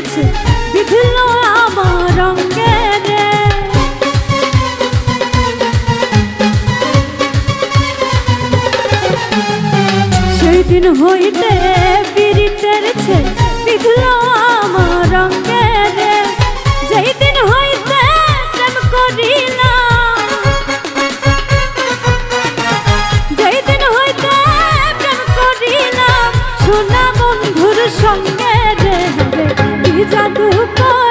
হয়েছে বিঘ্ন আমার অঙ্গের সেই দিন হইল জাদু করিয়ার